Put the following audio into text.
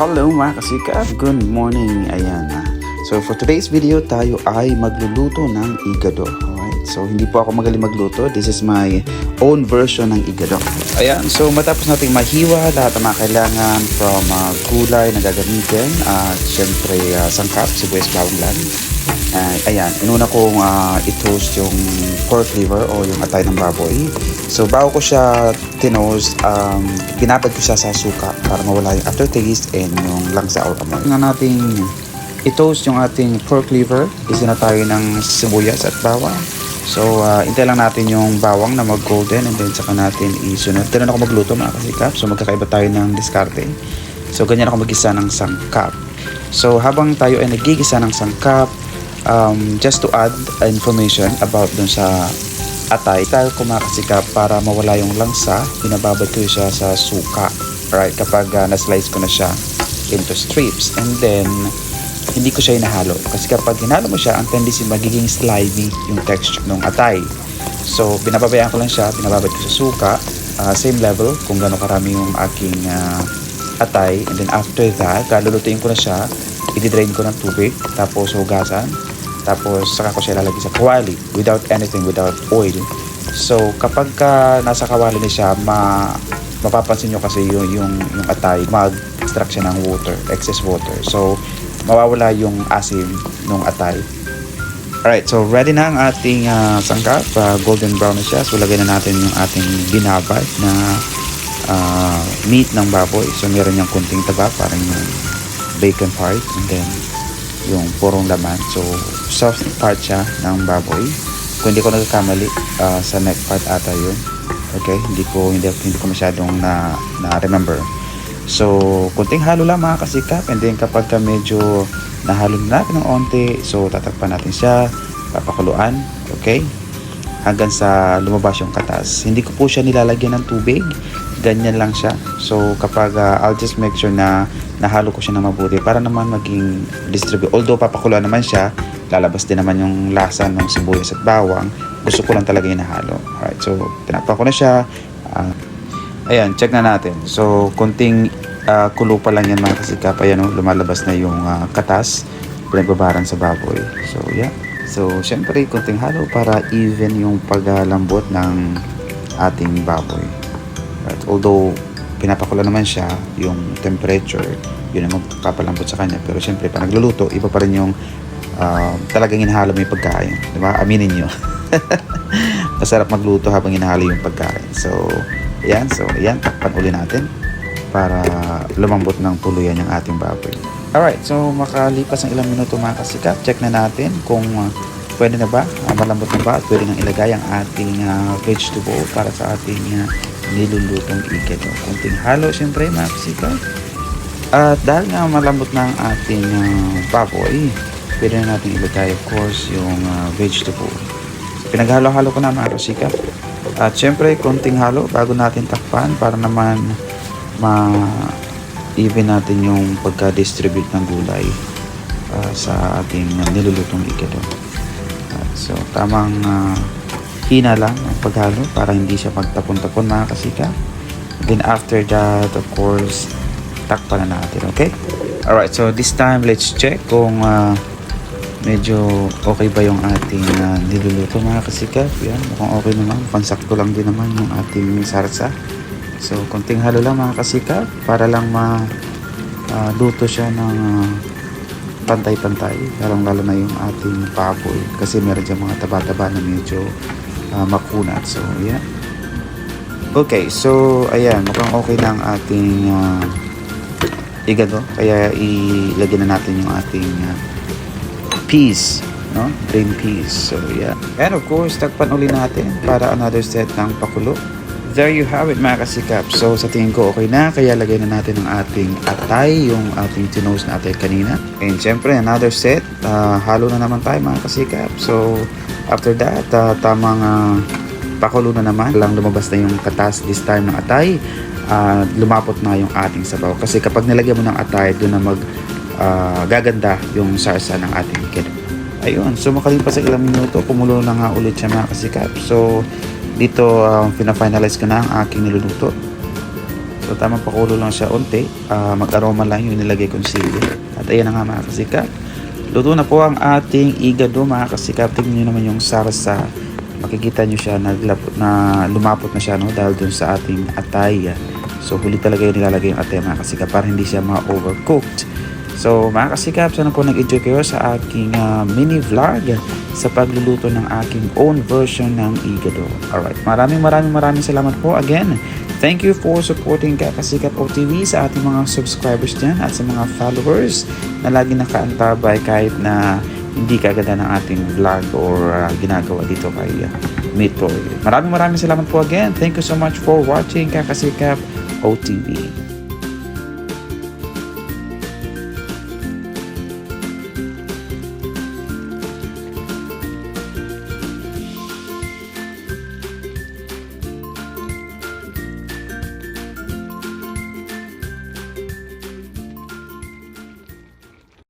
Hello mga kasikap, good morning. Ayan na. So for today's video, tayo ay magluluto ng igado. Alright, so hindi po ako magaling magluto. This is my own version ng igado. Ayan, so matapos nating mahiwa lahat ng mga kailangan from uh, gulay na gagamitin at syempre uh, sangkap, sibuyas bawang lan. Uh, ayan, inuna kong uh, i-toast yung pork liver o yung atay ng baboy. So bago ko siya tinost, um, binabad ko siya sa suka para mawala yung aftertaste and yung langsa or amoy. Nga nating i-toast yung ating pork liver, isa na tayo ng sibuyas at bawang. So, uh, intay lang natin yung bawang na mag-golden and then saka natin isunod. Ganun ako magluto mga kasikap. So, magkakaiba tayo ng diskarte. So, ganyan ako mag-isa ng sangkap. So, habang tayo ay nagigisa ng sangkap, um, just to add information about dun sa atay, tayo kumakasikap para mawala yung langsa, binababad ko siya sa suka. Right, kapag uh, na-slice ko na siya into strips. And then, hindi ko siya inahalo. Kasi kapag hinalo mo siya, ang tendency magiging slimy yung texture ng atay. So, binababayaan ko lang siya, binababad ko sa suka, uh, same level kung gano'ng karami yung aking uh, atay. And then after that, kalulutuin ko na siya, i-drain ko ng tubig, tapos hugasan, tapos saka ko siya lalagay sa kawali without anything, without oil. So, kapag ka nasa kawali na siya, ma mapapansin nyo kasi yung, yung, yung atay, mag-extract siya ng water, excess water. So, mawawala yung asim ng atay. Alright, so ready na ang ating uh, sangkap. Uh, golden brown na siya. So, lagay na natin yung ating binabad na uh, meat ng baboy. So, meron niyang kunting taba, parang yung bacon part. And then, yung purong laman. So, soft part siya ng baboy. Kung hindi ko nagkakamali, uh, sa neck part ata yun. Okay, hindi ko hindi, hindi ko masyadong na, na remember. So, kunting halo lang mga kasikap. And then kapag ka medyo nahalo na natin ng onte, so tatakpan natin siya, papakuluan, okay? Hanggang sa lumabas yung katas. Hindi ko po siya nilalagyan ng tubig. Ganyan lang siya. So, kapag uh, I'll just make sure na nahalo ko siya na mabuti para naman maging distribute. Although papakuluan naman siya, lalabas din naman yung lasa ng sibuyas at bawang. Gusto ko lang talaga yung nahalo. Alright, so tinakpan ko na siya. Uh, ayan, check na natin. So, kunting uh, kulo pa lang yan mga kasikap. Ayan, oh, lumalabas na yung uh, katas. Pinagbabaran sa baboy. So, yeah. So, syempre, kunting halo para even yung paglalambot ng ating baboy. Right? Although, pinapakulo naman siya, yung temperature, yun ang magpapalambot sa kanya. Pero syempre, pag nagluluto, iba pa rin yung uh, talagang inahalo mo yung pagkain. Di ba? Aminin nyo. Masarap magluto habang inahalo yung pagkain. So, yan. So, yan. Takpan uli natin para lumambot ng tuluyan yung ating baboy. Alright, so makalipas ng ilang minuto mga kasikap, check na natin kung uh, pwede na ba, uh, malambot na ba at pwede nang ilagay ang ating uh, vegetable para sa ating uh, nilulutong igado. Kunting halo syempre mga kasikap. At dahil nga malambot na ang ating uh, baboy, pwede na natin ilagay of course yung uh, vegetable. Pinaghalo-halo ko na mga kasikap. At syempre, konting halo bago natin takpan para naman ma-even natin yung pagka-distribute ng gulay uh, sa ating nilulutong igado. So, tamang uh, hina lang ang paghalo para hindi siya magtapon-tapon mga kasika. Then after that, of course, takpan na natin, okay? Alright, so this time, let's check kung uh, medyo okay ba yung ating uh, niluluto mga kasikap. Yan, mukhang okay naman. Pansakto lang din naman yung ating sarsa. So, konting halo lang mga kasikap para lang ma uh, luto siya ng uh, pantay-pantay. Lalong lalo na yung ating baboy. Kasi meron dyan mga taba-taba na medyo uh, makunat. So, yeah. Okay, so, ayan. Mukhang okay na ang ating uh, igado. Kaya ilagyan na natin yung ating uh, peas no? Green peas. So, yeah. And of course, takpan uli natin para another set ng pakulo. There you have it mga kasikap. So sa tingin ko okay na kaya lagay na natin ang ating atay, yung ating tinos na atay kanina. And syempre another set, uh, halo na naman tayo mga kasikap. So after that, uh, tamang uh, pakulo na naman. Lang lumabas na yung katas this time ng atay. Uh, lumapot na yung ating sabaw. Kasi kapag nilagyan mo ng atay, doon na mag uh, gaganda yung sarsa ng ating ikid. Ayun, so makalipas sa ilang minuto, kumulo na nga ulit siya mga kasikap. So, dito um, pina-finalize ko na ang aking niluluto. So tamang pakulo lang siya unti. Ah, mag-aroma lang yung nilagay kong sili. At ayan na nga mga kasikap. Luto na po ang ating igado mga kasikap. Tingnan nyo naman yung sarsa. Makikita nyo siya naglapot, na lumapot na siya no, dahil dun sa ating atay. So huli talaga yung nilalagay yung atay mga kasikap para hindi siya ma-overcooked. So mga kasikap, sana po nag-enjoy kayo sa aking ah, mini vlog sa pagluluto ng aking own version ng igado. Alright, maraming maraming maraming salamat po again. Thank you for supporting Kakasikap OTV sa ating mga subscribers dyan at sa mga followers na lagi nakaantabay kahit na hindi kaganda ng ating vlog or ah, ginagawa dito kay uh, Mitoy. Maraming maraming salamat po again. Thank you so much for watching Kakasikap OTV.